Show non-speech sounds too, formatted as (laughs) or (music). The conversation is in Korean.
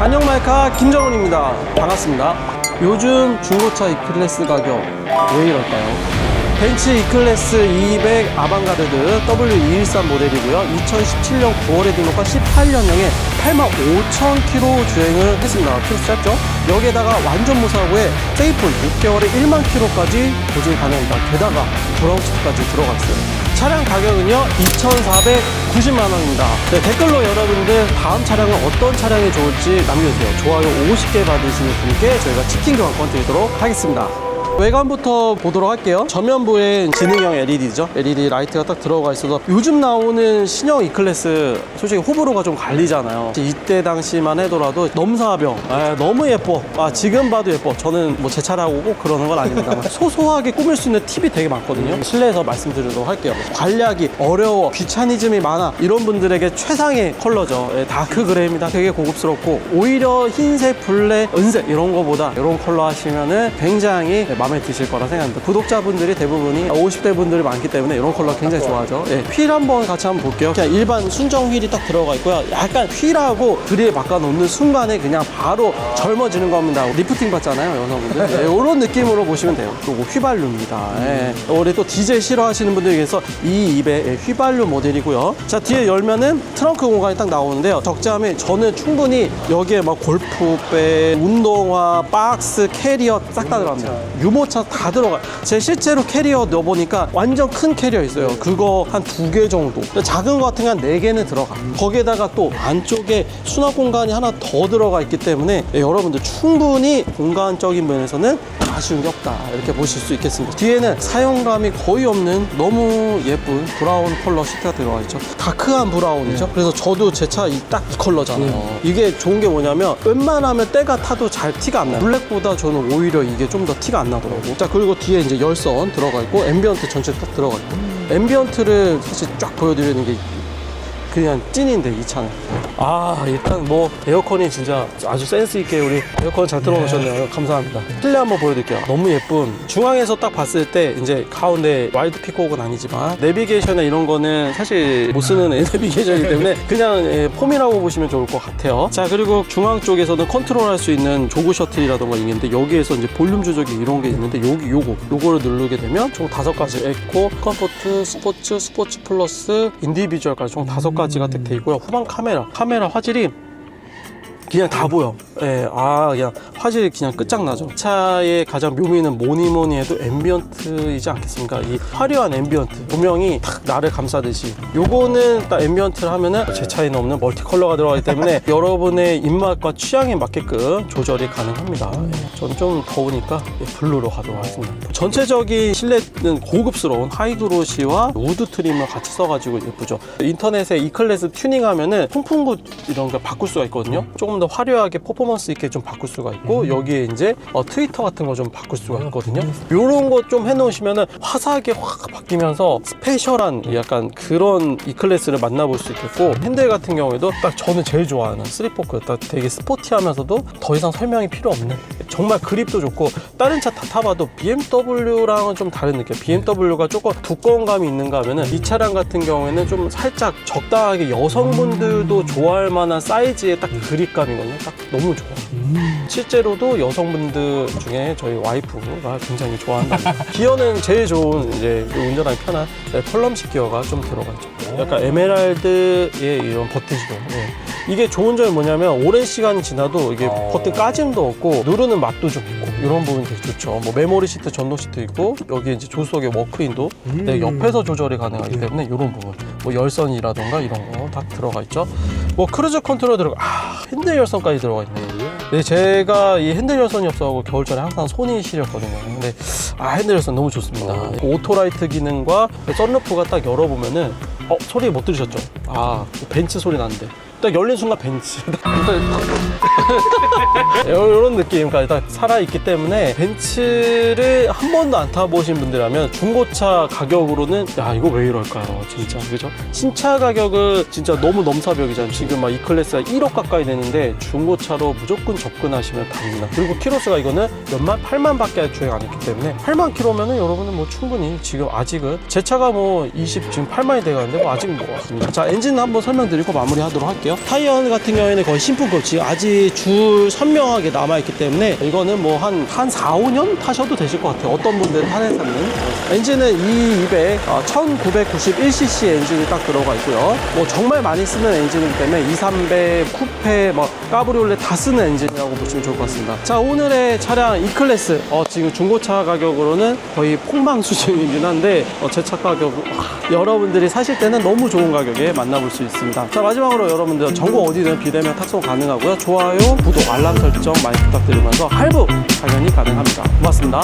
안녕 말카 김정훈입니다. 반갑습니다. 요즘 중고차 E클래스 가격 왜 이럴까요? 벤츠 E클래스 200 아방가르드 W213 모델이고요. 2017년 9월에 등록한 18년형에 8만 5천 킬로 주행을 했습니다. 키로 짧죠? 여기에다가 완전 무사고에 세이프 6개월에 1만 킬로까지 보증 가능합니다. 게다가 브라운치까지 들어가 있어요. 차량 가격은요 2,490만 원입니다. 네, 댓글로 여러분들 다음 차량은 어떤 차량이 좋을지 남겨주세요. 좋아요 50개 받으시는 분께 저희가 치킨 교환권 드리도록 하겠습니다. 외관부터 보도록 할게요. 전면부에 지능형 LED죠. LED 라이트가 딱 들어가 있어서 요즘 나오는 신형 E클래스 솔직히 호불호가 좀 갈리잖아요. 이때 당시만 해더라도 넘사벽 아, 너무 예뻐. 아, 지금 봐도 예뻐. 저는 뭐 제 차라고 꼭 그러는 건 아닙니다만 (laughs) 소소하게 꾸밀 수 있는 팁이 되게 많거든요. 실내에서 말씀드리도록 할게요. 관리하기 어려워, 귀차니즘이 많아 이런 분들에게 최상의 컬러죠. 예, 다크 그레이입니다. 되게 고급스럽고 오히려 흰색, 블랙, 은색 이런 거보다 이런 컬러 하시면은 굉장히 마음에 드실 거라 생각합니다. 구독자분들이 대부분이 50대 분들이 많기 때문에 이런 컬러 굉장히 좋아하죠. 예, 휠 한번 같이 한번 볼게요. 그냥 일반 순정 휠이 딱 들어가 있고요. 약간 휠하고 그릴 바꿔놓는 순간에 그냥 바로 젊어지는 겁니다. 리프팅 받잖아요, 여성분들. 예, 이런 느낌으로 보시면 돼요. 그리고 휘발유입니다. 예. 우리 또 디젤 싫어하시는 분들 위해서 이 입에 예, 휘발유 모델이고요. 자, 뒤에 열면은 트렁크 공간이 딱 나오는데요. 적재함이 저는 충분히 여기에 막 골프백, 운동화, 박스, 캐리어 싹 다 들어갑니다. 유모 차 다 들어가. 제 실제로 캐리어 넣어보니까 완전 큰 캐리어 있어요. 그거 한 두 개 정도. 작은 거 같은 게한네 개는 들어가. 거기에다가 또 안쪽에 수납 공간이 하나 더 들어가 있기 때문에 예, 여러분들 충분히 공간적인 면에서는 아쉬운 게 없다. 이렇게 보실 수 있겠습니다. 뒤에는 사용감이 거의 없는 너무 예쁜 브라운 컬러 시트가 들어가 있죠. 다크한 브라운이죠. 그래서 저도 제차이딱이 컬러잖아요. 이게 좋은 게 뭐냐면 웬만하면 때가 타도 잘 티가 안 나요. 블랙보다 저는 오히려 이게 좀 더 티가 안 나더라고. 자, 그리고 뒤에 이제 열선 들어가 있고 앰비언트 전체 딱 들어가 있고. 앰비언트를 사실 쫙 보여드리는 게 그냥 찐인데 이 차는 아 일단 뭐 에어컨이 진짜 아주 센스 있게 우리 에어컨 잘 틀어놓으셨네요. 감사합니다. 실내 한번 보여드릴게요. 너무 예쁜. 중앙에서 딱 봤을 때 이제 가운데 와이드 피콕은 아니지만 내비게이션이나 이런 거는 사실 못 쓰는 (laughs) 내비게이션이기 때문에 그냥 예, 폼이라고 보시면 좋을 것 같아요. 자 그리고 중앙 쪽에서는 컨트롤할 수 있는 조그 셔틀이라던가 있는데 여기에서 이제 볼륨 조절기 이런 게 있는데 여기 요거 요거를 누르게 되면 총 다섯 가지. 에코, 컴포트, 스포츠, 스포츠 플러스, 인디비주얼까지 총 다섯 가지가 딱돼 있고요. 후방 카메라, 카메라 화질이 그냥 다 보여. 예, 아, 그냥 화질이 그냥 끝장나죠. 차의 가장 묘미는 뭐니 뭐니 해도 앰비언트이지 않겠습니까? 이 화려한 앰비언트. 조명이 탁 나를 감싸듯이. 요거는 딱 앰비언트를 하면은 제 차에는 없는 멀티 컬러가 들어가기 때문에 (laughs) 여러분의 입맛과 취향에 맞게끔 조절이 가능합니다. 예, 전좀 더우니까 예, 블루로 가도록 하겠습니다. 전체적인 실내는 고급스러운 하이드로시와 우드 트림을 같이 써가지고 예쁘죠. 인터넷에 E클래스 튜닝하면은 통풍구 이런 거 바꿀 수가 있거든요. 조금 더 화려하게 퍼포먼스 있게 좀 바꿀 수가 있고 여기에 이제 어, 트위터 같은 거 좀 바꿀 수가 있거든요. 이런 거 좀 해놓으시면은 화사하게 확 바뀌면서 스페셜한 약간 그런 E클래스를 만나볼 수 있겠고 핸들 같은 경우에도 딱 저는 제일 좋아하는 쓰리포크 딱 되게 스포티하면서도 더 이상 설명이 필요 없는 정말 그립도 좋고 다른 차 다 타봐도 BMW랑은 좀 다른 느낌. BMW가 조금 두꺼운 감이 있는가 하면은 이 차량 같은 경우에는 좀 살짝 적당하게 여성분들도 좋아할 만한 사이즈의 딱 그립감이거든요. 딱 너무 좋아. 실제로도 여성분들 중에 저희 와이프가 굉장히 좋아한다. (laughs) 기어는 제일 좋은 이제 운전하기 편한 네, 컬럼식 기어가 좀 들어가 있죠. 약간 에메랄드의 이런 버튼 시동. 네. 이게 좋은 점이 뭐냐면 오랜 시간이 지나도 이게 버튼 까짐도 없고 누르는 맛도 좀 있고 이런 부분이 되게 좋죠. 뭐 메모리 시트, 전동 시트 있고 여기 이제 조수석에 워크인도 네, 옆에서 조절이 가능하기 때문에 이런 부분, 뭐 열선이라던가 이런 거 다 들어가 있죠. 뭐 크루즈 컨트롤 들어가, 아 핸들 열선까지 들어가 있네요. 네, 제가 이 핸들 열선이 없어가고 겨울철에 항상 손이 시렸거든요. 근데 아 핸들 열선 너무 좋습니다. 오토라이트 기능과 썬루프가 딱 열어보면은 어 소리 못 들으셨죠? 아 벤츠 소리 나는데 딱 열린 순간 벤츠. (laughs) 이런 느낌까지 딱 살아있기 때문에 벤츠를 한 번도 안 타보신 분들이라면 중고차 가격으로는 야 이거 왜 이럴까요? 진짜. 그죠? 신차 가격은 진짜 너무 넘사벽이잖아요. 지금 막 E클래스가 1억 가까이 되는데 중고차로 무조건 접근하시면 됩니다. 그리고 키로수가 이거는 몇만 8만 밖에 주행 안 했기 때문에 8만 킬로면은 여러분은 뭐 충분히 지금 아직은 제 차가 뭐 20 지금 8만이 돼가는데 뭐 아직 뭐 같습니다. 자 엔진 한번 설명드리고 마무리하도록 할게요. 타이어 같은 경우에는 거의 신품급 지금 아직 줄 선명하게 남아있기 때문에 이거는 뭐 한 한 4, 5년 타셔도 되실 것 같아요. 어떤 분들은 탄에 샀는. 엔진은 E200 어, 1991cc 엔진이 딱 들어가 있고요. 뭐 정말 많이 쓰는 엔진이기 때문에 230 쿠페 뭐 까브리올레 다 쓰는 엔진이라고 보시면 좋을 것 같습니다. 자 오늘의 차량 E클래스 어, 지금 중고차 가격으로는 거의 폭망 수준이긴 한데 어, 제차 가격 와, 여러분들이 사실 때는 너무 좋은 가격에 만나볼 수 있습니다. 자 마지막으로 여러분들 전국 어디든 비대면 탁송 가능하고요. 좋아요, 구독, 알람 설정 많이 부탁드리면서 할부 당연히 가능합니다. 고맙습니다.